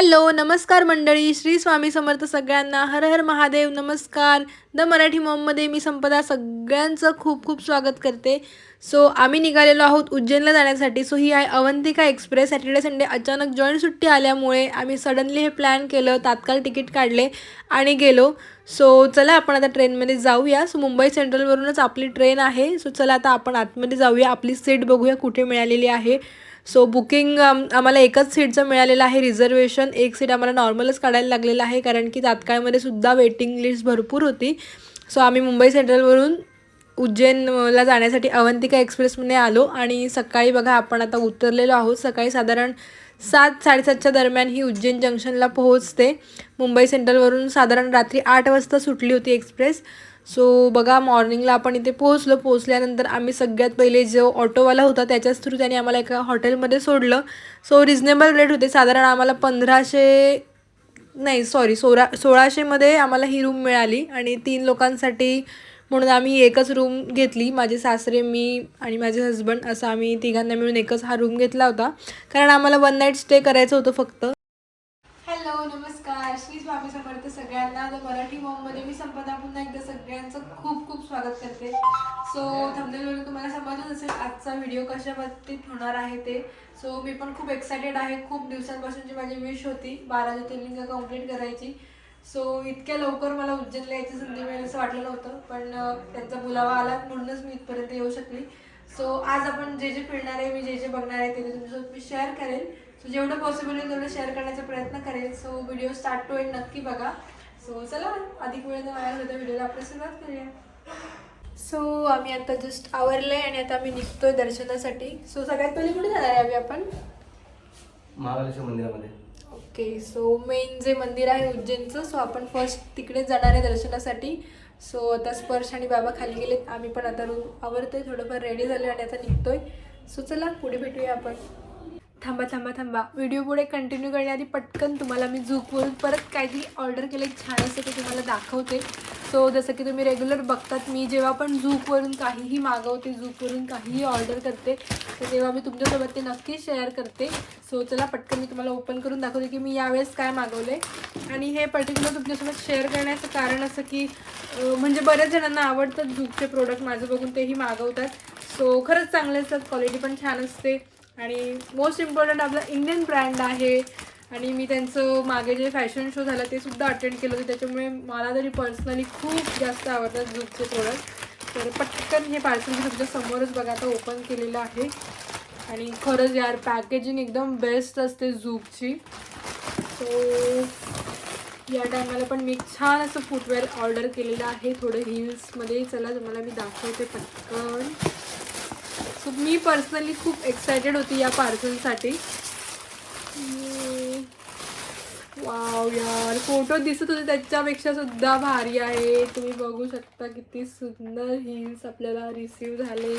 Hello नमस्कार मंडळी. श्री स्वामी समर्थ सगळ्यांना हर हर महादेव नमस्कार. द मराठी मॉममध्ये मी संपदा सगळ्यांचं खूप खूप स्वागत करते. सो आम्ही निघालेलो आहोत उज्जैनला जाण्यासाठी. सो ही आहे अवंतिका एक्सप्रेस. सॅटर्डे संडे अचानक जॉईंट सुट्टी आल्यामुळे आम्ही सडनली हे प्लॅन केलं. तात्काळ तिकीट काढले आणि गेलो. सो चला आपण आता ट्रेनमध्ये जाऊया. सो मुंबई सेंट्रलवरूनच आपली ट्रेन आहे. सो चला आता आपण आतमध्ये जाऊया. आपली सीट बघूया कुठे मिळालेली आहे. सो बुकिंग um, आम्हाला एकच सीटचं मिळालेलं आहे. रिझर्वेशन एक सीट आम्हाला नॉर्मलच काढायला लागलेलं आहे. कारण की तात्काळमध्ये सुद्धा वेटिंग लिस्ट भरपूर होती. सो आम्ही मुंबई सेंट्रलवरून उज्जैनला जाण्यासाठी अवंतिका एक्सप्रेसमध्ये आलो. आणि सकाळी बघा आपण आता उतरलेलो आहोत. सकाळी साधारण सात साडेसातच्या दरम्यान ही उज्जैन जंक्शनला पोहोचते. मुंबई सेंट्रलवरून साधारण रात्री आठ वाजता सुटली होती एक्सप्रेस सो बघा मॉर्निंगला आपण इथे पोहोचलो. पोहोचल्यानंतर आम्ही सगळ्यात पहिले जो ऑटोवाला होता त्याच्याच थ्रू त्याने आम्हाला एका हॉटेलमध्ये सोडलं. सो रिजनेबल रेट होते. साधारण आम्हाला पंधराशे नाही सॉरी सोळा सोळाशेमध्ये आम्हाला ही रूम मिळाली आणि तीन लोकांसाठी म्हणून आम्ही एकच रूम घेतली. माझे सासरे मी आणि माझे हस्बंड असं आम्ही तिघांना मिळून एकच हा रूम घेतला होता. कारण आम्हाला वन नाईट स्टे करायचं होतं फक्त हॅलो नमस्कार श्री स्वामी समर्थ सगळ्यांना द मराठी मॉममध्ये मी संपदा पुन्हा एकदा सगळ्यांचं खूप खूप स्वागत करते. सो थंबनेलवरून तुम्हाला समजलंच असेल आजचा व्हिडिओ कशा बाबतीत होणार आहे ते. सो मी पण खूप एक्सायटेड आहे. खूप दिवसांपासूनची माझी विश होती बारा ज्योतिर्लिंग कंप्लीट करायची. सो इतक्या लवकर मला उज्जैनला यायची संधी मिळेल असं वाटलं नव्हतं पण त्यांचा बुलावा आला म्हणूनच मी इथपर्यंत येऊ शकली. सो आज आपण जे जे फिरणार आहे मी जे जे बघणार आहे ते तुमच्यासोबत मी शेअर करेल. सो जेवढं पॉसिबल होईल तेवढं शेअर करण्याचा प्रयत्न करेल. So video start to end नक्की बघा. सो चला अधिक वेळ न वाया होता व्हिडिओला आपण सुरुवात करूया. सो आम्ही आता जस्ट आवरलंय आणि आता आम्ही निघतोय दर्शनासाठी. सो सगळ्यात पहिले कुठे जाणार आहे आम्ही आपण? महाबळेश्वर मंदिरामध्ये. ओके सो मेन जे मंदिर आहे उज्जैनचं सो आपण फर्स्ट तिकडे जाणार आहे दर्शनासाठी. सो आता स्पर्श आणि बाबा खाली गेलेत. आम्ही पण आता रूम आवरतोय थोडंफार रेडी झालो आणि आता निघतोय. सो चला पुढे भेटूया आपण. थांबा थांबा थांबा. व्हिडिओ पुढे कंटिन्यू करण्याआधी पटकन तुम्हाला मी झूकवरून परत काहीतरी ऑर्डर केलं. छान असं ते तुम्हाला दाखवते. सो जसं की तुम्ही रेग्युलर बघतात मी जेव्हा पण झूकवरून काहीही मागवते झूकवरून काहीही ऑर्डर करते तर तेव्हा मी तुमच्यासोबत ते नक्की शेअर करते. सो चला पटकन मी तुम्हाला ओपन करून दाखवते की मी यावेळेस काय मागवले आणि हे पर्टिक्युलर तुमच्यासोबत शेअर करण्याचं कारण असं की म्हणजे बऱ्याच जणांना आवडतात झूकचे प्रोडक्ट माझं बघून तेही मागवतात. सो खरंच चांगले असतात क्वालिटी पण छान असते. आणि मोस्ट इम्पॉर्टंट आपला इंडियन ब्रँड आहे. आणि मी त्यांचं मागे जे फॅशन शो झाला ते सुद्धा अटेंड केलं होतं. त्याच्यामुळे मला तरी पर्सनली खूप जास्त आवडतात झूकचे प्रोडक्ट तर पटकन हे पार्सल मी तुमच्या समोरच बघा आता ओपन केलेलं आहे. आणि खरंच यार पॅकेजिंग एकदम बेस्ट असते झूकची सो या टायमाला पण मी छान असं फुटवेअर ऑर्डर केलेलं आहे. थोडं हिल्समध्ये चला तुम्हाला मी दाखवते पटकन. सो मी पर्सनली खूप एक्सायटेड होती या पार्सलसाठी वाव यार फोटो दिसत होते त्याच्यापेक्षा सुद्धा भारी आहे. तुम्ही बघू शकता किती सुंदर हिल्स आपल्याला रिसीव झाले.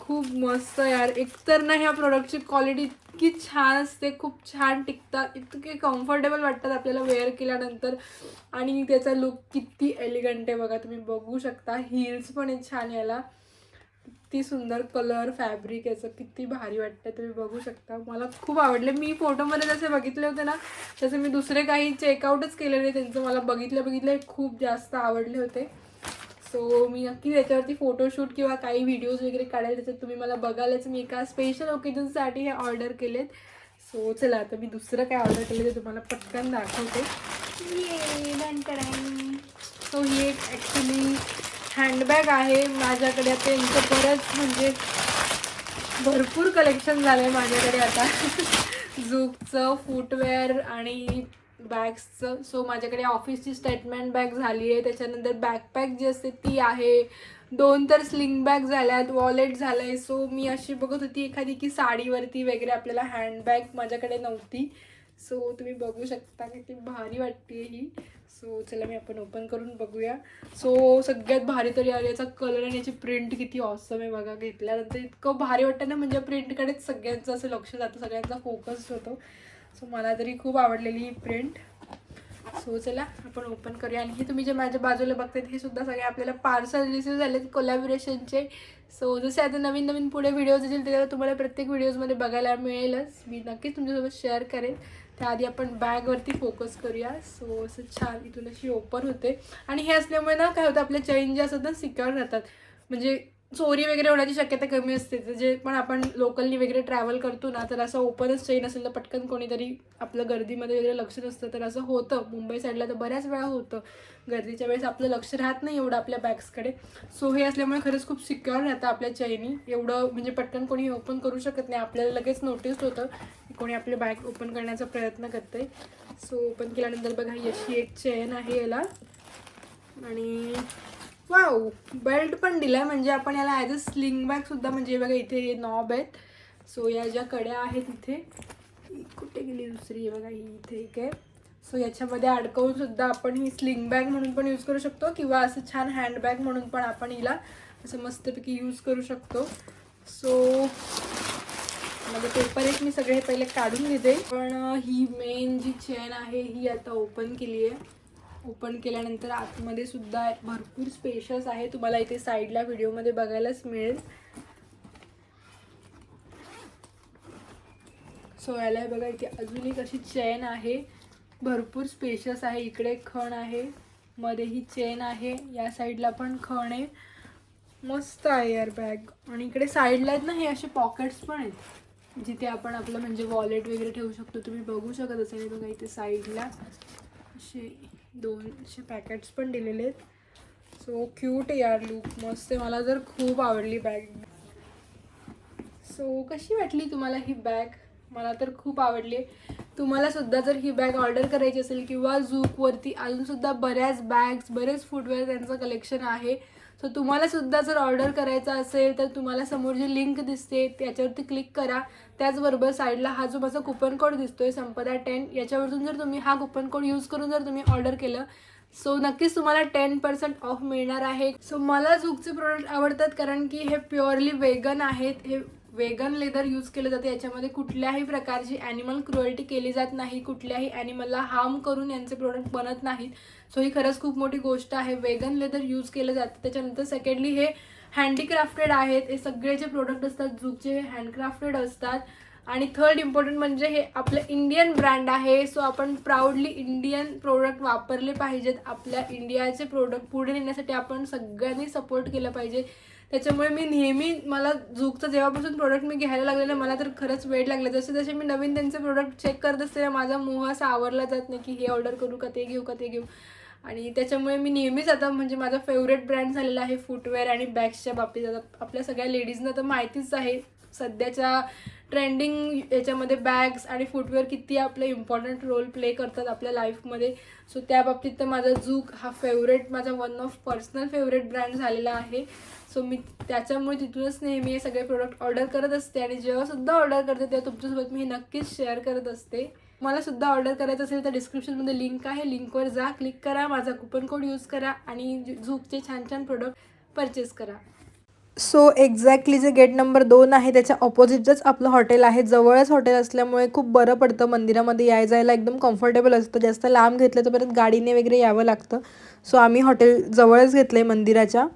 खूप मस्त यार. एकतर ना ह्या प्रोडक्टची क्वालिटी इतकी छान असते खूप छान टिकतात इतके कम्फर्टेबल वाटतात आपल्याला वेअर केल्यानंतर. आणि त्याचा लुक किती एलिगंट आहे बघा तुम्ही बघू शकता. हिल्स पण आहेत छान याला. किती सुंदर कलर फॅब्रिक याचं किती भारी वाटतं तुम्ही बघू शकता. मला खूप आवडले. मी फोटोमध्ये जसे बघितले होते ना तसे मी दुसरे काही चेकआउटच केलेले त्यांचं मला बघितलं बघितलं खूप जास्त आवडले होते. सो मी नक्की त्याच्यावरती फोटोशूट किंवा काही व्हिडिओज वगैरे काढायला त्याच्यात तुम्ही मला बघायलाच मी एका स्पेशल ओकेजनसाठी हे ऑर्डर केलेत. सो चला आता मी दुसरं काय ऑर्डर केलं ते तुम्हाला पटकन दाखवते. सो ही एक ॲक्च्युली हँडबॅग आहे. माझ्याकडे आता यांचं बरंच म्हणजे भरपूर कलेक्शन झालं आहे माझ्याकडे आता. झूकचं फुटवेअर आणि बॅग्सचं सो माझ्याकडे ऑफिसची स्टेटमेंट बॅग झाली आहे. त्याच्यानंतर बॅकपॅक जी असते ती आहे. दोन तर स्लिंग बॅग झाल्यात वॉलेट झालं आहे सो मी अशी बघत होती एखादी की साडीवरती वगैरे आपल्याला हँडबॅग माझ्याकडे नव्हती. सो तुम्ही बघू शकता किती भारी वाटते ही. सो चला मी आपण ओपन करून बघूया. सो सगळ्यात भारी तरी आली याचा कलर आणि याची प्रिंट किती ऑसम आहे बघा. घेतल्यानंतर इतकं भारी वाटतं ना म्हणजे प्रिंटकडेच सगळ्यांचं असं लक्ष जातं सगळ्यांचा फोकस होतो. सो मला तरी खूप आवडलेली ही प्रिंट सो चला आपण ओपन करूया. आणि हे तुम्ही जे माझ्या बाजूला बघतात हे सुद्धा सगळे आपल्याला पार्सल रिसिव्ह झालेत कोलॅबोरेशनचे सो जसे आता नवीन नवीन पुढे व्हिडिओज येतील तेव्हा तुम्हाला प्रत्येक व्हिडिओजमध्ये बघायला मिळेलच. मी नक्कीच तुमच्यासोबत शेअर करेन. त्याआधी आपण बॅगवरती फोकस करूया. सो असं छान इथून अशी ओपन होते. आणि हे असल्यामुळे ना काय होतं आपल्या चैन जे असतात ना सिक्युअर राहतात म्हणजे चोरी वगैरे होण्याची शक्यता कमी असते. तर जे पण आपण लोकलनी वगैरे ट्रॅव्हल करतो ना तर असं ओपनच चेन असेल तर पटकन कोणीतरी आपलं गर्दीमध्ये वगैरे लक्ष नसतं. तर असं होतं. मुंबई साईडला तर बऱ्याच वेळा होतं. गर्दीच्या वेळेस आपलं लक्ष राहत नाही एवढं आपल्या बॅग्सकडे सो हे असल्यामुळे खरंच खूप सिक्युअर राहतं आपल्या चैनी एवढं म्हणजे पटकन कोणी ओपन करू शकत नाही. आपल्याला लगेच नोटीस होतं की कोणी आपले बॅग ओपन करण्याचा प्रयत्न करते सो ओपन केल्यानंतर बघा ही अशी एक चेन आहे याला. आणि वाव बेल्ट पण दिलाय. म्हणजे आपण याला ॲज अ स्लिंग बॅग सुद्धा म्हणजे बघा इथे हे नॉब आहेत. सो या ज्या कड्या आहेत इथे कुठे गेली दुसरी? आहे बघा ही इथे एक आहे. सो याच्यामध्ये अडकवून सुद्धा आपण ही स्लिंग बॅग म्हणून पण यूज करू शकतो किंवा असं छान हँडबॅग म्हणून पण आपण हिला असं मस्तपैकी यूज करू शकतो. सो माझे पेपर एक मी सगळे पहिले काढून घेते. पण ही मेन जी चेन आहे ही आता ओपन केली आहे. ओपन केल्यानंतर आतमध्ये सुद्धा भरपूर स्पेशस आहे तुम्हाला इथे साईडला व्हिडिओमध्ये बघायलाच मिळेल. सो याला बघा इथे अजून एक अशी चेन आहे. भरपूर स्पेशस आहे. इकडे खण आहे. मध्ये ही चेन आहे. या साईडला पण खण आहे. मस्त आहे यार बॅग आणि इकडे साईडला आहेत ना हे असे पॉकेट्स पण आहेत. जिथे आपण आपलं म्हणजे वॉलेट वगैरे ठेवू शकतो. तुम्ही बघू शकत असेल. बघा इथे साईडला असे दोनशे पॅकेट्स पण दिलेले आहेत. सो क्यूट यार लुक मस्त आहे. मला जर खूप आवडली बॅग सो कशी वाटली तुम्हाला ही बॅग मला तर खूप आवडली. तुम्हाला सुद्धा जर ही बॅग ऑर्डर करायची असेल किंवा झूकवरती अजूनसुद्धा बऱ्याच बॅग्स बरेच फुटवेअर त्यांचं कलेक्शन आहे. सो तुम्हाला सुद्धा जर ऑर्डर करायचा असेल तर तुम्हाला समोर जी लिंक दिसते त्याच्यावरती क्लिक करा. त्याचबरोबर साईडला हा जो माझा कुपन कोड दिसतोय संपदा टेन याच्यावरतून जर तुम्ही हा कुपन कोड यूज करून जर तुम्ही ऑर्डर केलं सो नक्कीच तुम्हाला टेन पर्सेंट ऑफ मिळणार आहे. सो मला झुकचे प्रोडक्ट आवडतात कारण की हे प्युअरली वेगन आहेत. हे वेगन लेदर यूज केलं जातं. याच्यामध्ये कुठल्याही प्रकारची ॲनिमल क्रुएल्टी केली जात नाही. कुठल्याही ॲनिमलला हार्म करून यांचे प्रोडक्ट बनत नाहीत. सो ही खरंच खूप मोठी गोष्ट आहे. वेगन लेदर यूज केलं जातं. त्याच्यानंतर सेकंडली हे हँडीक्राफ्टेड आहेत. हे सगळे जे प्रोडक्ट असतात झुकचे हँडक्राफ्टेड असतात. आणि थर्ड इम्पॉर्टंट म्हणजे हे आपलं इंडियन ब्रँड आहे. सो आपण प्राऊडली इंडियन प्रोडक्ट वापरले पाहिजेत. आपल्या इंडियाचे प्रोडक्ट पुढे नेण्यासाठी आपण सगळ्यांनी सपोर्ट केलं पाहिजे. त्याच्यामुळे मी नेहमी मला झुकचं जेव्हापासून प्रोडक्ट मी घ्यायला लागलेलं मला तर खरंच वेळ लागले जसे जसे मी नवीन त्यांचे प्रोडक्ट चेक करत असते माझा मोह असा आवरला जात नाही की हे ऑर्डर करू का ते घेऊ का ते घेऊ. आणि त्याच्यामुळे मी नेहमीच आता म्हणजे माझा फेवरेट ब्रँड झालेला आहे फुटवेअर आणि बॅग्सच्या बाबतीत. आता आपल्या सगळ्या लेडीजना तर माहितीच आहे सध्याच्या ट्रेंडिंग याच्यामध्ये बॅग्स आणि फुटवेअर किती आपलं इम्पॉर्टंट रोल प्ले करतात आपल्या लाईफमध्ये सो त्या बाबतीत तर माझा जूक हा फेवरेट माझा one of personal favourite brand झालेला आहे. सो मी त्याच्यामुळे तिथूनच नेहमी हे सगळे प्रोडक्ट ऑर्डर करत असते आणि जेव्हासुद्धा ऑर्डर करते तेव्हा तुमच्यासोबत मी हे नक्कीच शेअर करत असते. मला सुद्धा ऑर्डर करायचं असेल तर डिस्क्रिप्शनमध्ये लिंक आहे. लिंकवर जा क्लिक करा माझा कुपन कोड यूज करा आणि झूकचे छान छान प्रोडक्ट परचेस करा. सो एक्झॅक्टली जे गेट नंबर दोन आहे त्याच्या ऑपोजिटच आपलं हॉटेल आहे. जवळच हॉटेल असल्यामुळे खूप बरं पडतं. मंदिरामध्ये याय जायला एकदम कम्फर्टेबल असतं. जास्त लांब घेतलं तर परत गाडीने वगैरे यावं लागतं. सो आम्ही हॉटेल जवळच घेतलं आहे मंदिराच्या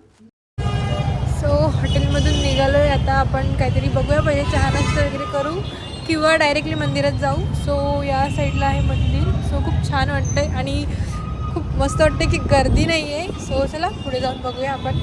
सो हॉटेलमधून निघालो आहे आता आपण काहीतरी बघूया. पहिले चहा नाश्ता वगैरे करू किंवा डायरेक्टली मंदिरात जाऊ. सो या साईडला आहे मंदिर. सो खूप छान वाटतंय आणि खूप मस्त वाटतं की गर्दी नाही आहे सो चला पुढे जाऊन बघूया आपण.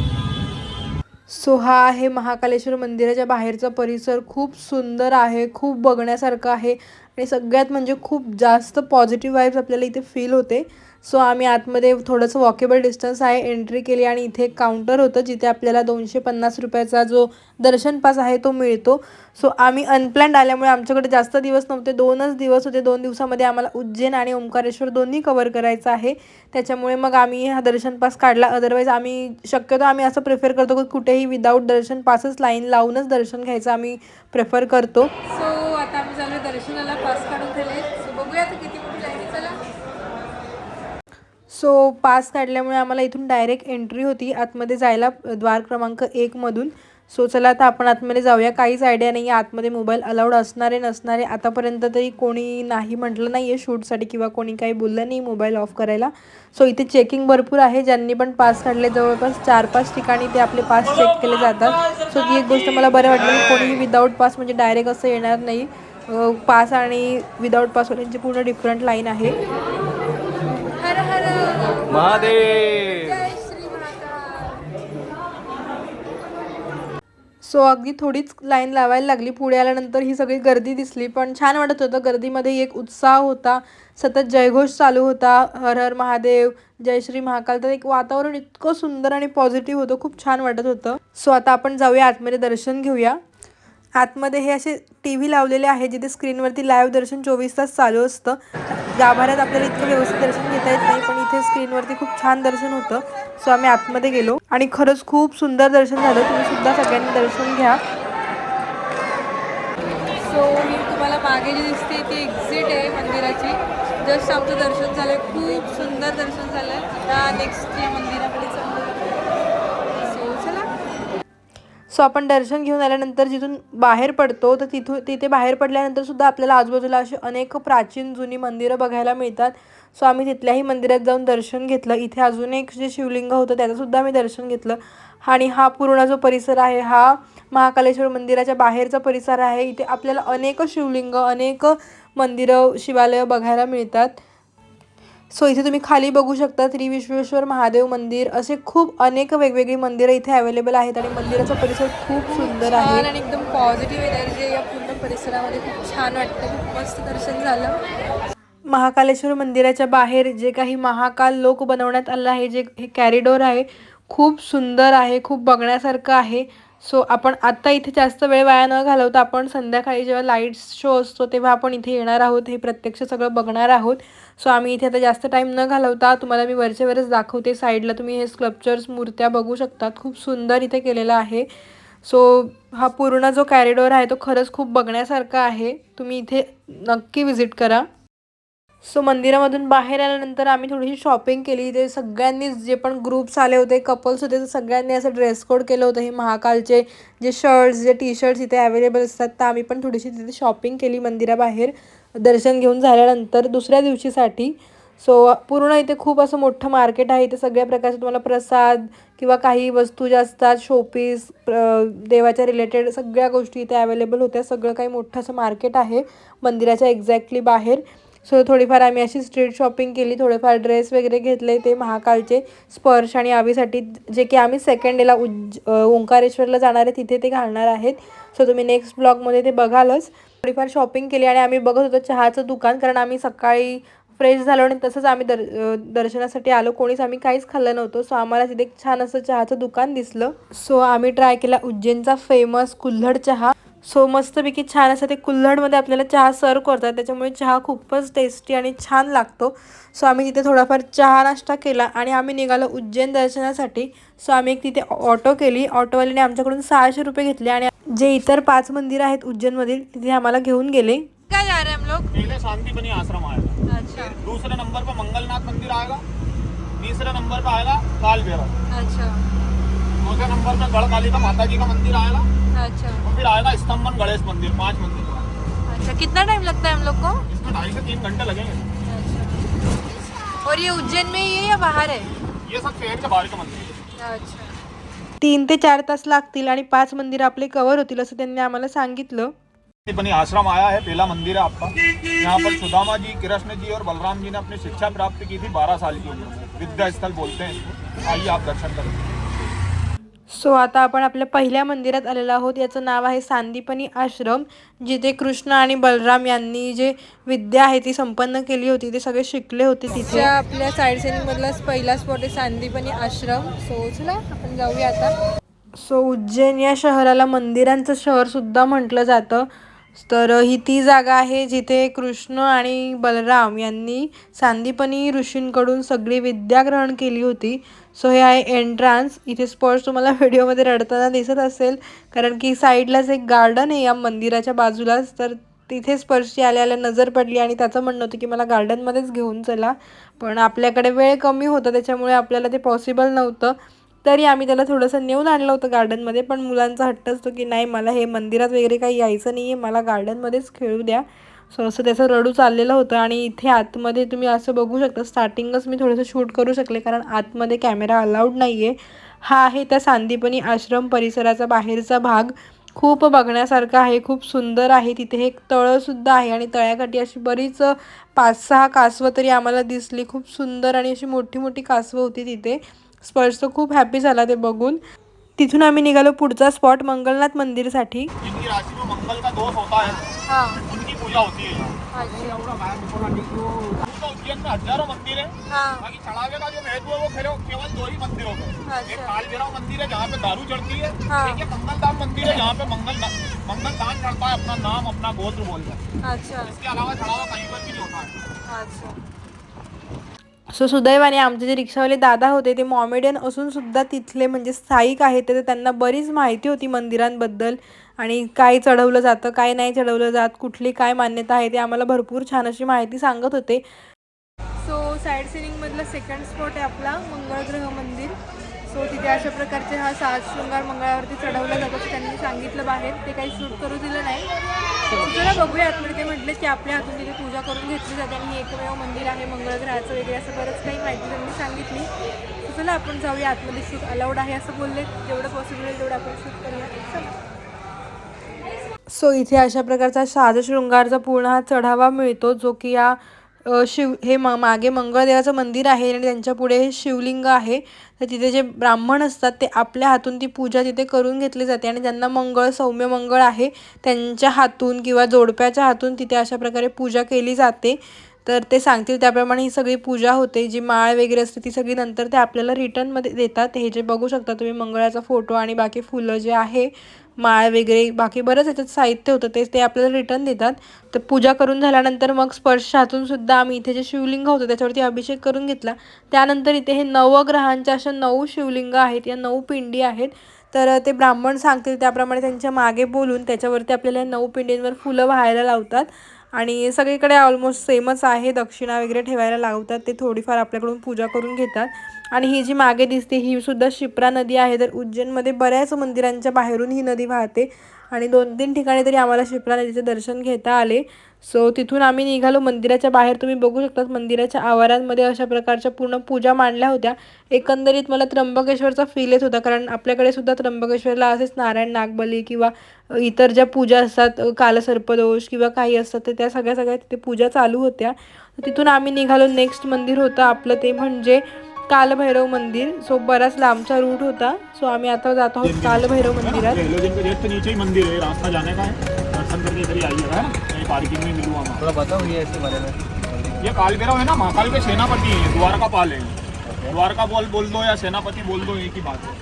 सो हा आहे महाकालेश्वर मंदिराच्या बाहेरचा परिसर. खूप सुंदर आहे खूप बघण्यासारखं आहे आणि सगळ्यात म्हणजे खूप जास्त पॉझिटिव्ह वाईब्स आपल्याला इथे फील होते. सो आम्ही आतमध्ये थोडंसं वॉकेबल डिस्टन्स आहे एंट्री केली आणि इथे एक काउंटर होतं जिथे आपल्याला दोनशे पन्नास रुपयाचा जो दर्शन पास आहे तो मिळतो. सो आम्ही अनप्लॅन्ड आल्यामुळे आमच्याकडे जास्त दिवस नव्हते दोनच दिवस होते. दोन दिवसामध्ये आम्हाला उज्जैन आणि ओंकारेश्वर दोन्ही कवर करायचं आहे. त्याच्यामुळे मग आम्ही हा दर्शन पास काढला. अदरवाईज आम्ही शक्यतो आम्ही असं प्रेफर करतो की कुठेही विदाऊट दर्शन पासच लाईन लावूनच दर्शन घ्यायचं आम्ही प्रेफर करतो. सो आता आम्ही चालू दर्शनाला. पास काढून दिले सो बघूया आता किती मोठी लाईन आहे चला सो पास काढल्यामुळे आम्हाला इथून डायरेक्ट एंट्री होती. आतमध्ये जायला द्वार क्रमांक एकमधून सो चला आता आपण आतमध्ये जाऊया. काहीच आयडिया नाही आहे आतमध्ये मोबाईल अलाउड असणारे नसणारे. आतापर्यंत तरी कोणी नाही म्हटलं नाही आहे शूटसाठी किंवा कोणी काही बोललं नाही मोबाईल ऑफ करायला. सो इथे चेकिंग भरपूर आहे. ज्यांनी पण पास काढले जवळपास चार पाच ठिकाणी ते आपले पास चेक केले जातात. सो ती एक गोष्ट मला बरं वाटलं की कोणीही विदाऊट पास म्हणजे डायरेक्ट असं येणार नाही. पास आणि विदाऊट पासवाल्यांची पूर्ण डिफरंट लाईन आहे. महादेव! सो अगदी थोडीच लाईन लावायला लागली. पुढे आल्यानंतर ही सगळी गर्दी दिसली पण छान वाटत होतं. गर्दीमध्ये एक उत्साह होता. सतत जयघोष चालू होता. हर हर महादेव जय श्री महाकाल. तर एक वातावरण इतकं सुंदर आणि पॉझिटिव्ह होतं. खूप छान वाटत होतं. सो आता आपण जाऊया आतमध्ये दर्शन घेऊया. आतमध्ये हे असे टी व्ही लावलेले आहे जिथे स्क्रीनवरती लाईव्ह दर्शन चोवीस तास चालू असतं. गाभाऱ्यात आपल्याला इतकं व्यवस्थित दर्शन घेता येत नाही पण इथे स्क्रीनवरती खूप छान दर्शन होतं. सो आम्ही आतमध्ये गेलो. आणि खरंच खूप सुंदर दर्शन झालं. तुम्ही सुद्धा सगळ्यांनी दर्शन घ्या. सो ही तुम्हाला मागे जी दिसते ती एक्झिट आहे मंदिराची. जस्ट आमचं दर्शन झालं खूप सुंदर दर्शन झालं आता नेक्स्ट या सो चला. सो आपण दर्शन घेऊन आल्यानंतर जिथून बाहेर पडतो तर तिथून तिथे बाहेर पडल्यानंतर सुद्धा आपल्याला आजूबाजूला अशी अनेक प्राचीन जुनी मंदिरं बघायला मिळतात. सो आम्ही तिथल्याही मंदिरात जाऊन दर्शन घेतलं. इथे अजून एक जे शिवलिंग होतं त्याचंसुद्धा आम्ही दर्शन घेतलं. आणि हा पूर्ण जो परिसर आहे हा महाकालेश्वर मंदिराच्या बाहेरचा परिसर आहे. इथे आपल्याला अनेक शिवलिंग अनेक मंदिरं शिवालयं बघायला मिळतात. सो इथे तुम्ही खाली बघू शकता श्री विश्वेश्वर महादेव मंदिर. असे खूप अनेक वेगवेगळी मंदिरं इथे अवेलेबल आहेत आणि मंदिराचा परिसर खूप सुंदर आहे. आणि एकदम पॉझिटिव्ह म्हणजे एनर्जी या पूर्ण परिसरामध्ये खूप छान वाटतं. खूप मस्त दर्शन झालं. महाकालेश्वर मंदिराच्या बाहेर जे काही महाकाल लोक बनवण्यात आलं आहे जे हे कॅरिडोर आहे खूप सुंदर आहे खूप बघण्यासारखं आहे. सो आपण आत्ता इथे जास्त वेळ वाया न घालवता आपण संध्याकाळी जेव्हा लाईट्स शो असतो तेव्हा आपण इथे येणार आहोत हे प्रत्यक्ष सगळं बघणार आहोत. सो आम्ही इथे आता जास्त टाईम न घालवता तुम्हाला मी वरचेवरच वरच दाखवते. साईडला तुम्ही हे स्कल्पचर्स मूर्त्या बघू शकतात. खूप सुंदर इथे केलेलं आहे. सो हा पूर्ण जो कॅरिडोर आहे तो खरंच खूप बघण्यासारखा आहे. तुम्ही इथे नक्की विजिट करा. सो मंदिरामधून बाहेर आल्यानंतर आम्ही थोडीशी शॉपिंग केली. ते सगळ्यांनीच जे पण ग्रुप्स आले होते कपल्स होते तर सगळ्यांनी असं ड्रेस कोड केलं होतं. हे महाकालचे जे शर्ट्स जे टी शर्ट्स इथे अवेलेबल असतात तर आम्ही पण थोडीशी तिथे शॉपिंग केली मंदिराबाहेर. दर्शन घेऊन झाल्यानंतर दुसऱ्या दिवशीसाठी. सो पूर्ण इथे खूप असं मोठं मार्केट आहे. इथे सगळ्या प्रकारचे तुम्हाला प्रसाद किंवा काही वस्तू ज्या असतात शोपीस देवाच्या रिलेटेड सगळ्या गोष्टी इथे अवेलेबल होत्या. सगळं काही मोठं असं मार्केट आहे मंदिराच्या एक्झॅक्टली बाहेर. सो थोडीफार आम्ही अशी स्ट्रीट शॉपिंग केली थोडेफार ड्रेस वगैरे घेतले ते महाकालचे स्पर्श आणि आवीसाठी जे की आम्ही सेकंड डेला उज्ज ओंकारेश्वरला जाणार आहे तिथे ते घालणार आहेत. सो तुम्ही नेक्स्ट ब्लॉगमध्ये ते बघालच. थोडीफार शॉपिंग केली आणि आम्ही बघत होतो चहाचं दुकान कारण आम्ही सकाळी फ्रेश झालो आणि तसंच आम्ही दर दर्शनासाठी आलो. कोणीच आम्ही काहीच खाल्लं नव्हतं. सो आम्हाला तिथे एक छान असं चहाचं दुकान दिसलं. सो आम्ही ट्राय केला उज्जैनचा फेमस कुल्हड चहा. सो मस्तपैकी छान असं ते कुल्हडमध्ये आपल्याला चहा सर्व करतात. त्याच्यामुळे चहा खूपच टेस्टी आणि छान लागतो. सो आम्ही तिथे थोडाफार चहा नाश्ता केला आणि आम्ही निघालो उज्जैन दर्शनासाठी. सो आम्ही एक तिथे ऑटो केली. ऑटोवाल्याने आमच्याकडून सहाशे रुपये घेतले आणि जे इतर पाच मंदिर आहेत उज्जैनमधील तिथे आम्हाला घेऊन गेले. काय जा रहे हम लोग? पहले शांतिपनी आश्रम आएगा अच्छा. दूसरे नंबर पर मंगलनाथ मंदिर आएगा. तीसरे नंबर पर आएगा काल भैरव अच्छा. चौथे नंबर पर गढ़कालिका माता जी का मंदिर आएगा अच्छा. और फिर आएगा स्तंभन गणेश मंदिर पांच मंदिर. अच्छा कितना टाइम लगता है हम लोग को? इसमें ढाई से तीन घंटे लगेंगे। और ये उज्जैन में ही है या बाहर है? ये सब शहर के बाहर के मंदिर है। अच्छा. तीन ते चार तास लागतील आणि पाच मंदिर आपले कव्हर होतील असं त्यांनी आम्हाला सांगितलं. शांतिपनी आश्रम आया है पहला मंदिर है आपका। यहाँ पर सुदामा जी कृष्ण जी और बलराम जी ने अपनी शिक्षा प्राप्त की थी बारह साल की उम्र में। विद्या स्थल बोलते हैं इसको। आइए आप दर्शन करें। सो आता आपण आपल्या पहिल्या मंदिरात आलेलो आहोत. याचं नाव आहे सांदीपनी आश्रम जिथे कृष्ण आणि बलराम यांनी जे विद्या आहे ती संपन्न केली होती ते सगळे शिकले होते तिथे. आपल्या साईड सेलिंग मधला पहिला स्पॉट आहे सांदीपनी आश्रम. सो चला आपण जाऊया आता. सो उज्जैन या शहराला मंदिरांचं शहर सुद्धा म्हटलं जातं. तर ही ती जागा आहे जिथे कृष्ण आणि बलराम यांनी सांदीपनी ऋषींकडून सगळी विद्या ग्रहण केली होती. सो हे आहे एंट्रान्स इथे स्पर्श तुम्हाला व्हिडिओमध्ये रडताना दिसत असेल. कारण की साईडलाच एक गार्डन आहे या मंदिराच्या बाजूलाच. तर तिथे स्पर्शी आल्या आल्या नजर पडली आणि त्याचं म्हणणं होतं की मला गार्डनमध्येच घेऊन चला. पण आपल्याकडे वेळ कमी होता त्याच्यामुळे आपल्याला ते पॉसिबल नव्हतं. तरी आम्ही त्याला थोडंसं नेऊन आणलं होतं गार्डनमध्ये पण मुलांचा हट्ट असतो की नाही मला हे मंदिरात वगैरे काही यायचं नाही आहे मला गार्डनमध्येच खेळू द्या. सो असं त्याचं रडू चाललेलं होतं आणि इथे आतमध्ये तुम्ही असं बघू शकता स्टार्टिंगच मी थोडंसं शूट करू शकले कारण आतमध्ये कॅमेरा अलाउड नाही आहे हा आहे त्या सांदीपनी आश्रम परिसराचा बाहेरचा भाग. खूप बघण्यासारखं आहे खूप सुंदर आहे तिथे एक तळंसुद्धा आहे आणि तळ्याकाठी अशी बरीच पाच सहा कासवं तरी आम्हाला दिसली. खूप सुंदर आणि अशी मोठी मोठी कासवं होती तिथे. स्पर्श तर खूप हॅपी झाला ते बघून. तिथून आम्ही निघालो पुढचा स्पॉट मंगलनाथ मंदिरसाठी. जिनकी राशि में मंगल का दोष होता है? उनकी पूजा होती है. यहाँ पूरा उज्जैन में हजारों मंदिर है. बाकी चढ़ावे का जो महत्त्व है वो केवल केवल दो ही मंदिरों में एक काल भैरव मंदिर है जहाँ पे दारू चढ़ती है. एक ये मंगलधाम मंदिर है जहाँ पे मंगल मंगल दान चढ़ता है अपना नाम अपना गोत्र बोलता है. अच्छा. इसके अलावा चढ़ावा कहीं पर भी नहीं होता है. सो सुदैवाने आमचे जे रिक्षावाले दादा होते ते मॉमेडियन असून सुद्धा तिथले म्हणजे स्थायिक आहेत तर त्यांना बरीच माहिती होती मंदिरांबद्दल. आणि काय चढवलं जातं काय नाही चढवलं जात कुठली काय मान्यता आहे ते आम्हाला भरपूर छान अशी माहिती सांगत होते. सो साईड सिनिंगमधला सेकंड स्पॉट आहे आपला मंगळग्रह मंदिर. सो तिथे अशा प्रकारचे हा साज शृंगार मंगळावरती चढवला जातो त्यांनी सांगितलं बाहेर. ते काही सूट करू दिलं नाही. चला बघूया आतमध्ये ते म्हटले की आपल्या हातून तिथे पूजा करून घेतली जाते आणि हे एकमेव मंदिर आहे मंगळग्रहाचं वगैरे असं बरंच काही माहिती त्यांनी सांगितली. चला आपण जाऊया. आतमध्ये शूट अलाउड आहे असं बोलले. जेवढं पॉसिबल आहे तेवढं आपण शूट करूया. चला. सो इथे अशा प्रकारचा साजशृंगारचा पूर्ण हा चढावा मिळतो जो की या शिव हे म मागे मंगळदेवाचं मंदिर आहे आणि त्यांच्या पुढे हे शिवलिंग आहे. तर तिथे जे ब्राह्मण असतात ते आपल्या हातून ती पूजा तिथे करून घेतली जाते आणि ज्यांना मंगळ सौम्य मंगळ आहे. त्यांच्या हातून किंवा जोडप्याच्या हातून तिथे अशा प्रकारे पूजा केली जाते. तर ते सांगतील त्याप्रमाणे ही सगळी पूजा होते. जी माळ वगैरे असते ती सगळी नंतर ते आपल्याला रिटर्नमध्ये देतात. हे जे बघू शकता तुम्ही मंगळाचा फोटो आणि बाकी फुलं जे आहे माळ वगैरे बाकी बरंच याच्यात साहित्य होतं तेच ते आपल्याला रिटर्न देतात. तर पूजा करून झाल्यानंतर मग स्पर्श हातून सुद्धा आम्ही इथे जे शिवलिंग होतं त्याच्यावरती अभिषेक करून घेतला. त्यानंतर इथे हे नवग्रहांच्या अशा नऊ शिवलिंग आहेत या नऊ पिंडी आहेत. तर ते ब्राह्मण सांगतील त्याप्रमाणे त्यांच्या मागे बोलून त्याच्यावरती आपल्याला या नऊ पिंडींवर फुलं व्हायला लावतात. आणि सगळीकडे ऑलमोस्ट सेमच आहे. दक्षिणा वगैरे ठेवायला लावतात. ते थोडीफार आपल्याकडून पूजा करून घेतात. आणि ही जी मागे दिसते ही सुद्धा शिप्रा नदी आहे. तर उज्जैनमध्ये बऱ्याच मंदिरांच्या बाहेरून ही नदी वाहते. आणि दोन तीन ठिकाणी तरी आम्हाला शिप्रा नदीचे दर्शन घेता आले. सो तिथून आम्ही निघालो. मंदिराच्या बाहेर तुम्ही बघू शकता मंदिराच्या आवारांमध्ये अशा प्रकारच्या पूर्ण पूजा मांडल्या होत्या. एकंदरीत मला त्र्यंबकेश्वरचा फील येत होता कारण आपल्याकडे सुद्धा त्र्यंबकेश्वरला असेच नारायण नागबली किंवा इतर ज्या पूजा असतात कालसर्पदोष किंवा काही असतात तर त्या सगळ्या सगळ्या तिथे पूजा चालू होत्या. तिथून आम्ही निघालो. नेक्स्ट मंदिर होतं आपलं ते म्हणजे कालभैरव मंदिर. सो बराच लांबचा रूट होता. सो आम्ही आता जात आहोत कालभैरव मंदिरात. ही मंदिर है रास्ता जाने का है दर्शन करके इधर ही आइएगा है ना? यहीं पार्किंग में मिलूंगा मैं थोड़ा बताओ ये इसके बारे में ये काल भैरव है ना? महाकाल के सेनापति हैं द्वारका पाल हैं द्वारका बोल बोल दो या सेनापति बोल दो एक ही बात. है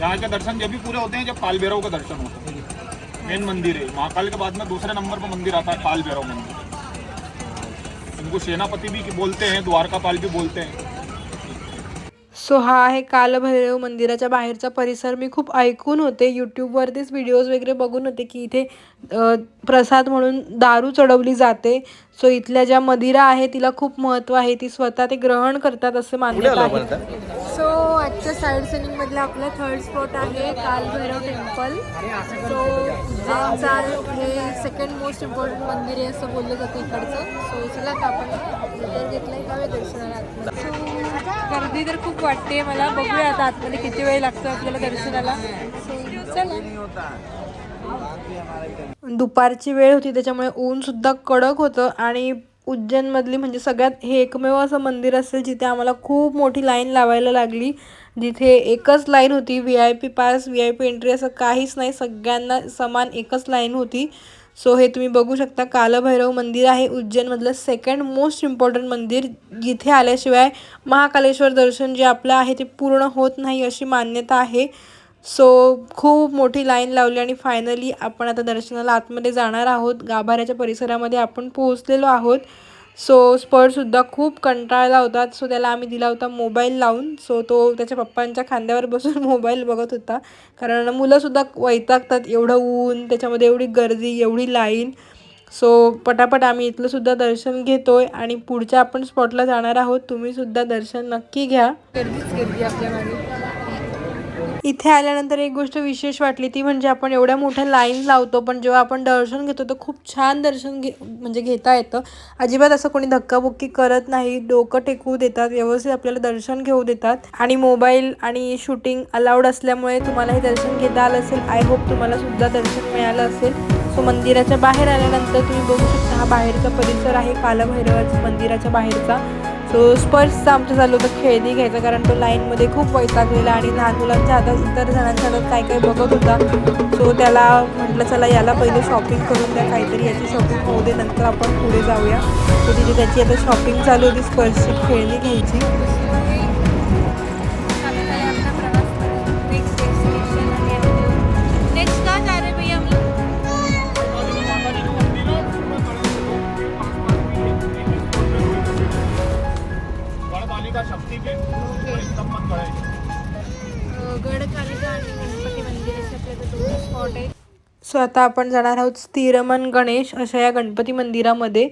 यहाँ के दर्शन जब भी पूरे होते हैं जब काल भैरव का दर्शन होता. है मेन मंदिर है महाकाल के बाद में दूसरे नंबर पर मंदिर आता है काल भैरव मंदिर. इनको सेनापति भी बोलते हैं द्वारका पाल भी बोलते हैं. सो हा आहे कालभैरव मंदिराच्या बाहेरचा परिसर. मी खूप ऐकून होते यूट्यूबवरतीच व्हिडिओज वगैरे बघून होते की इथे प्रसाद म्हणून दारू चढवली जाते. सो इथल्या ज्या मदिरा आहे तिला खूप महत्त्व आहे ती स्वतः ते ग्रहण करतात असं मान्यता आहे सो आजच्या साईड सिनिंगमधलं आपलं थर्ड स्पॉट आहे कालभैरव टेम्पल सो उज्जैनचा हे सेकंड मोस्ट इम्पॉर्टंट मंदिर आहे असं बोललं जातं इकडचं. सो चला आपण उतर घेतलंय जाऊया दर्शनाला? गर्दी तर खूप वाटते मला. बघूया आता आतमध्ये किती वेळ लागतो आपल्याला दर्शनाला. चला. दुपारची वेळ होती त्याच्यामुळे ऊन सुद्धा कडक होतं आणि उज्जैनमधली म्हणजे सगळ्यात हे एकमेव असं मंदिर असेल जिथे आम्हाला खूप मोठी लाईन लावायला लागली. जिथे एकच लाईन होती V I P pass V I P entry असं काहीच नाही सगळ्यांना समान एकच लाईन होती. सो हे तुम्ही बघू शकता कालभैरव मंदिर आहे उज्जैनमधलं सेकंड मोस्ट इम्पॉर्टंट मंदिर जिथे आल्याशिवाय महाकालेश्वर दर्शन जे आपलं आहे ते पूर्ण होत नाही अशी मान्यता आहे. सो खूप मोठी लाईन लावली आणि फायनली आपण आता दर्शनाला आतमध्ये जाणार आहोत. गाभाऱ्याच्या परिसरामध्ये आपण पोहोचलेलो आहोत. सो स्पर्टसुद्धा खूप कंटाळला होता. सो त्याला आम्ही दिला होता मोबाईल लावून. सो तो त्याच्या पप्पांच्या खांद्यावर बसून मोबाईल बघत होता. कारण मुलंसुद्धा वैतागतात. एवढं ऊन त्याच्यामध्ये एवढी गर्दी एवढी लाईन सो पटापट आम्ही इथलंसुद्धा दर्शन घेतो आहे आणि पुढच्या आपण स्पॉटला जाणार आहोत. तुम्हीसुद्धा दर्शन नक्की घ्या. गर्दीच गर्दी आपल्या मागे. इथे आल्यानंतर एक गोष्ट विशेष वाटली ती म्हणजे आपण एवढ्या मोठ्या लाईन लावतो पण जेव्हा आपण दर्शन घेतो तर खूप छान दर्शन घे म्हणजे घेता येतं. अजिबात असं कोणी धक्काबुक्की करत नाही डोकं टेकवू देतात व्यवस्थित आपल्याला दर्शन घेऊ देतात. आणि मोबाईल आणि शूटिंग अलाउड असल्यामुळे तुम्हाला हे दर्शन घेता आलं असेल. आय होप तुम्हाला सुद्धा दर्शन मिळालं असेल. सो मंदिराच्या बाहेर आल्यानंतर तुम्ही बघू शकता हा बाहेरचा परिसर आहे कालभैरवाचा मंदिराच्या बाहेरचा. सो स्पर्शचं आमचं चालू होतं खेळणी घ्यायचं कारण तो लाईनमध्ये खूप वैतागलेला आणि लहान मुलांच्या हातात इतर जणांच्या हातात काय काय बघत होता. सो त्याला म्हटलं चला याला पहिले शॉपिंग करून द्या काहीतरी याची शॉपिंग होऊ दे नंतर आपण पुढे जाऊया. सो तिथे त्याची आता शॉपिंग चालू होती स्पर्शची खेळणी घ्यायची. स्पॉट आहेत सो आता आपण जाणार आहोत स्थिरमन गणेश अशा या गणपती मंदिरामध्ये.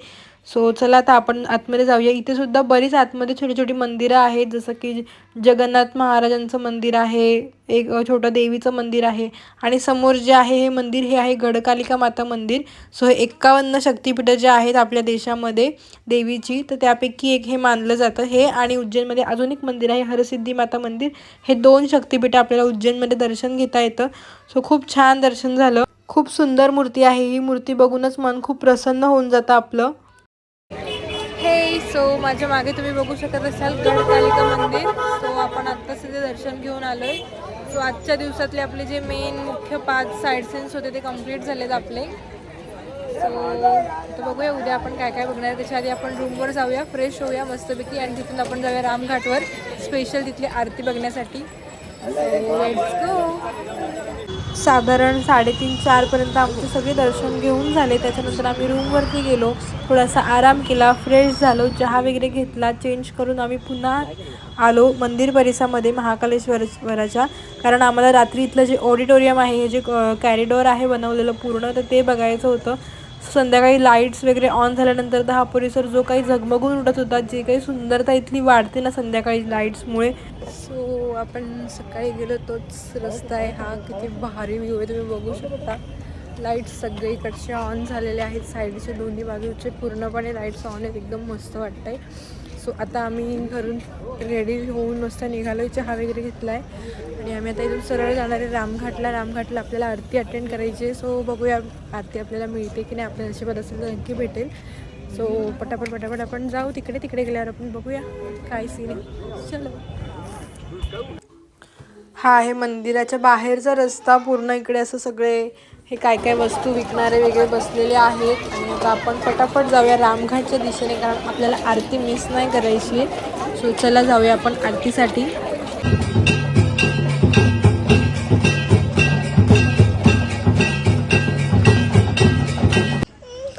सो चला आता आपण आतमध्ये जाऊया. इथे सुद्धा बरीच आतमध्ये छोटी छोटी मंदिरं आहेत. जसं की जगन्नाथ महाराजांचं मंदिर आहे एक छोटं देवीचं मंदिर आहे आणि समोर जे आहे हे मंदिर हे आहे गडकालिका माता मंदिर. सो हे एक्कावन्न शक्तीपीठं जे आहेत आपल्या देशामध्ये देवीची तर त्यापैकी एक हे मानलं जातं. हे आणि उज्जैनमध्ये अजून एक मंदिर आहे हरसिद्धी माता मंदिर. हे दोन शक्तीपीठं आपल्याला उज्जैनमध्ये दर्शन घेता येतं. सो खूप छान दर्शन झालं. खूप सुंदर मूर्ती आहे. ही मूर्ती बघूनच मन खूप प्रसन्न होऊन जातं आपलं. सो माझ्या मागे तुम्ही बघू शकत असाल गडकालिका मंदिर. सो आपण आत्ताच तिथे दर्शन घेऊन आलो आहे सो आजच्या दिवसातले आपले जे मेन मुख्य पाच साईड सीन्स होते ते कंप्लीट झालेत आपले. सो तर बघूया उद्या आपण काय काय बघणार त्याच्या आधी आपण रूमवर जाऊया फ्रेश होऊया मस्तपैकी आणि तिथून आपण जाऊया रामघाटवर. स्पेशल तिथली आरती बघण्यासाठी. लेट्स गो साधारण साडेतीन चारपर्यंत आमचे सगळे दर्शन घेऊन झाले. त्याच्यानंतर आम्ही रूमवरती गेलो. थोडासा आराम केला फ्रेश झालो चहा वगैरे घेतला चेंज करून आम्ही पुन्हा आलो मंदिर परिसरामध्ये महाकालेश्वरवराच्या कारण आम्हाला रात्री इथलं जे ऑडिटोरियम आहे हे जे कॅरिडोर आहे बनवलेलं पूर्ण तर ते बघायचं होतं. संध्याकाळी लाईट्स वगैरे ऑन झाल्यानंतर तर हा परिसर जो काही झगमगून उडत होता जे काही सुंदरता इथली वाढते ना संध्याकाळी लाईट्समुळे सो आपण सकाळी गेलो तोच रस्ता आहे हा किती भारी व्ह्यू आहे तुम्ही बघू शकता. लाईट्स सगळीकडचे ऑन झालेले आहेत साईडचे दोन्ही बाजूचे पूर्णपणे लाईट्स ऑन आहेत एकदम मस्त वाटतंय. सो आता आम्ही घरून रेडी होऊन नुसता निघालो. चहा वगैरे घेतला आहे आणि आम्ही आता इथून सरळ जाणार आहे. रामघाटला रामघाटला आपल्याला आरती अटेंड करायची आहे. सो बघूया आरती आपल्याला मिळते की नाही. आपल्या नशिबात असेल तर नक्की भेटेल. सो पटापट पटापट आपण जाऊ. तिकडे तिकडे गेल्यावर आपण बघूया काय सीन आहे. चलो. हा आहे मंदिराच्या बाहेरचा रस्ता पूर्ण इकडे असं सगळे हे काय काय वस्तू विकणारे वेगळे बसलेले आहेत आणि आता आपण पटापट जाऊया रामघाटच्या दिशेने कारण आपल्याला आरती मिस नाही करायची आहे. सो चला जाऊया आपण आरतीसाठी.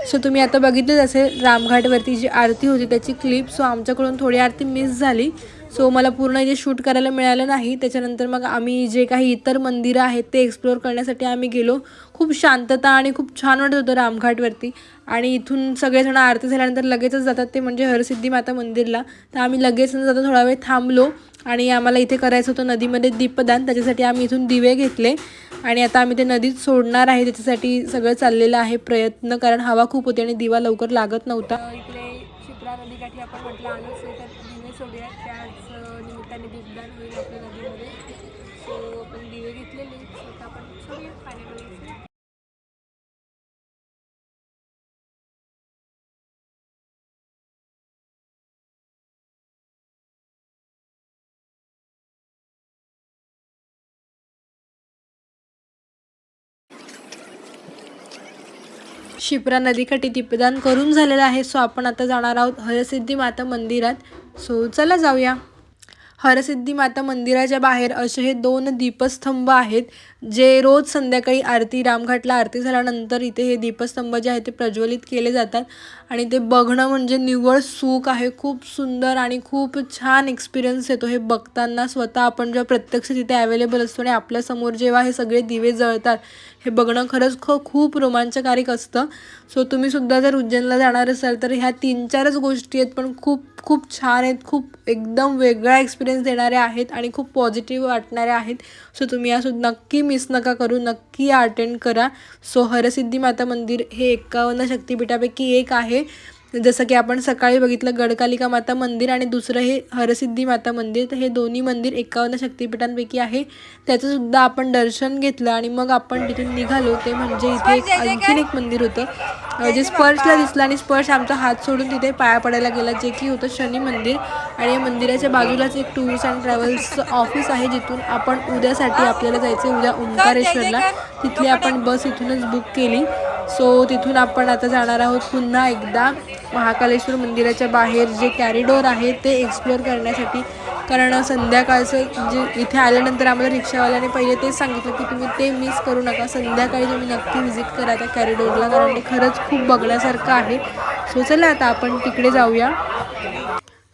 सो तुम्ही आता बघितलंच असेल रामघाटवरती जी आरती होती त्याची क्लिप सो आमच्याकडून थोडी आरती मिस झाली. सो मला पूर्ण इथे शूट करायला मिळालं नाही. त्याच्यानंतर मग आम्ही जे काही इतर मंदिरं आहेत ते एक्सप्लोअर करण्यासाठी आम्ही गेलो. खूप शांतता आणि खूप छान वाटत होतं रामघाटवरती. आणि इथून सगळेजण आरती झाल्यानंतर लगेचच जातात ते म्हणजे हरसिद्धी माता मंदिरला. तर आम्ही लगेच न जाता थोडा वेळ थांबलो आणि आम्हाला इथे करायचं होतं नदीमध्ये दीपदान. त्याच्यासाठी आम्ही इथून दिवे घेतले आणि आता आम्ही ते नदीत सोडणार आहे. त्याच्यासाठी सगळं चाललेलं आहे प्रयत्न कारण हवा खूप होती आणि दिवा लवकर लागत नव्हता. इकडे शिप्रा नदीकाठी आपण म्हटलं आलोच आहे तर दिवे सोडूया. त्याच निमित्ताने दीपदान होईल आपल्या नदीमध्ये. सो आपण दिवे घेतलेले आपण सोडूया. पाण्यामध्ये शिप्रा नदीकाठी दीपदान करून झालेलं आहे सो आपण आता जाणार आहोत हरसिद्धी माता मंदिरात. सो चला जाऊया. हरसिद्धी माता मंदिराच्या बाहेर असे हे दोन दीपस्तंभ आहेत जे रोज संध्याकाळी आरती रामघाटला आरती झाल्यानंतर इथे हे दीपस्तंभ जे आहेत ते प्रज्वलित केले जातात. आणि ते बघणं म्हणजे निव्वळ सुख आहे. खूप सुंदर आणि खूप छान एक्सपिरियन्स येतो. हे बघताना स्वतः आपण जेव्हा प्रत्यक्ष तिथे अवेलेबल असतो आणि आपल्यासमोर जेव्हा हे सगळे दिवे जळतात हे बघणं खरंच ख खूप रोमांचकारक असतं. सो तुम्ही सुद्धा जर उज्जैनला जाणार असाल तर ह्या तीन चारच गोष्टी आहेत पण खूप खूप छान आहेत. खूप एकदम वेगळा एक्सपिरियन्स देणारे आहेत आणि खूप पॉझिटिव्ह वाटणाऱ्या आहेत. सो तुम्ही या नक्की मिस नका करू नक्की अटेंड करा. सो हरसिद्धी माता मंदिर हे एकावन्न शक्तिपीठापैकी एक आहे. जसं की आपण सकाळी बघितलं गडकालिका माता मंदिर आणि दुसरं हे हरसिद्धी माता मंदिर तर हे दोन्ही मंदिर एकावन्न शक्तिपीठांपैकी आहे. त्याचं सुद्धा आपण दर्शन घेतलं आणि मग आपण तिथून निघालो. ते म्हणजे इथे एक आणखीन एक मंदिर होतं. जे स्पर्शला दिसलं आणि स्पर्श आमचा हात सोडून तिथे पाया पडायला गेला जे की होतं शनी मंदिर. आणि या मंदिराच्या बाजूलाच एक टूर्स अँड ट्रॅव्हल्सचं ऑफिस आहे जिथून आपण उद्यासाठी आपल्याला जायचं उद्या ओंकारेश्वरला. तिथली आपण बस इथूनच बुक केली. सो तिथून आपण आता जाणार आहोत पुन्हा एकदा. महाकालेश्वर मंदिराच्या बाहेर जे कॅरिडोर आहे ते एक्सप्लोअर करण्यासाठी. कारण संध्याकाळचं जे इथे आल्यानंतर आम्हाला रिक्षावाल्याने पहिले तेच सांगितलं की तुम्ही ते मिस करू नका. संध्याकाळी तुम्ही नक्की व्हिजिट करा त्या कॅरिडोरला कारण ते खरंच खूप बघण्यासारखं आहे. सो चला आता आपण तिकडे जाऊया.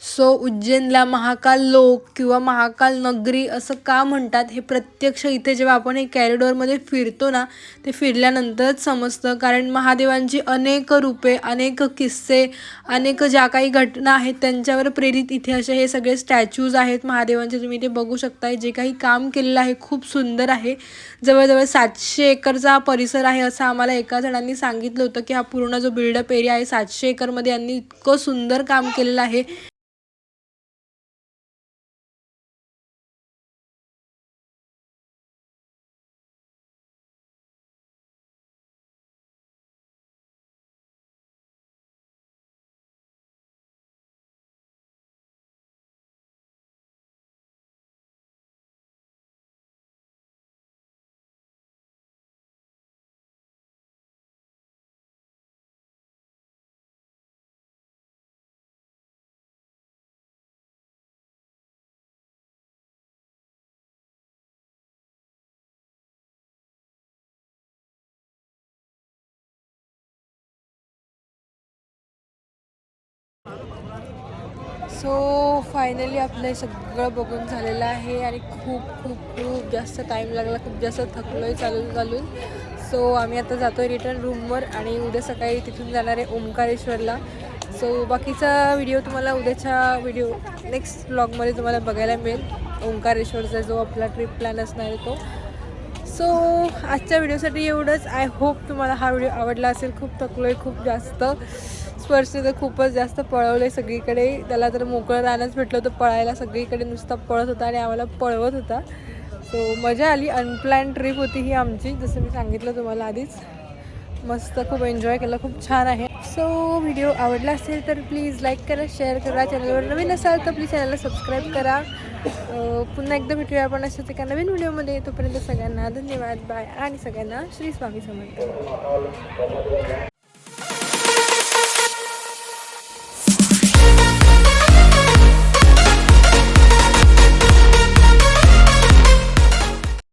सो उज्जैनला महाकाल लोक किंवा महाकाल नगरी असं का म्हणतात हे प्रत्यक्ष इथे जेव्हा आपण हे कॅरिडॉरमध्ये फिरतो ना ते फिरल्यानंतरच समजतं. कारण महादेवांची अनेक रूपे अनेक किस्से अनेक ज्या काही घटना आहेत त्यांच्यावर प्रेरित इथे असे हे सगळे स्टॅच्यूज आहेत महादेवांचे. तुम्ही इथे बघू शकताय जे काही काम केलेलं आहे खूप सुंदर आहे. जवळजवळ सातशे एकरचा परिसर आहे असं आम्हाला एका जणांनी सांगितलं होतं की हा पूर्ण जो बिल्डअप एरिया आहे सातशे एकरमध्ये यांनी इतकं सुंदर काम केलेलं आहे. सो फायनली आपलं हे सगळं बघून झालेलं आहे आणि खूप खूप खूप जास्त टाईम लागला खूप जास्त थकलो आहे चालून चालून. सो आम्ही आता जातो आहे रिटर्न रूमवर आणि उद्या सकाळी तिथून जाणार आहे ओंकारेश्वरला. सो बाकीचा व्हिडिओ तुम्हाला उद्याच्या व्हिडिओ नेक्स्ट ब्लॉगमध्ये तुम्हाला बघायला मिळेल. ओंकारेश्वरचा जो आपला ट्रिप प्लॅन असणार आहे तो. सो आजच्या व्हिडिओसाठी एवढंच. आय होप तुम्हाला हा व्हिडिओ आवडला असेल. खूप थकलो आहे खूप जास्त. स्पर्शने तर खूपच जास्त पळवले सगळीकडे. त्याला तर मोकळं राहणंच भेटलं होतं पळायला सगळीकडे नुसता पळत होता आणि आम्हाला पळवत होता. सो मजा आली. अनप्लॅन ट्रिप होती ही आमची जसं मी सांगितलं तुम्हाला आधीच. मस्त खूप एन्जॉय केलं खूप छान आहे. सो व्हिडिओ आवडला असेल तर प्लीज लाईक करा शेअर करा. चॅनलवर नवीन असाल तर प्लीज चॅनलला सबस्क्राईब करा. पुन्हा एकदा भेटूया आपण अशाच एका नवीन व्हिडिओमध्ये तोपर्यंत सगळ्यांना धन्यवाद बाय आणि सगळ्यांना श्री स्वामी समर्थ.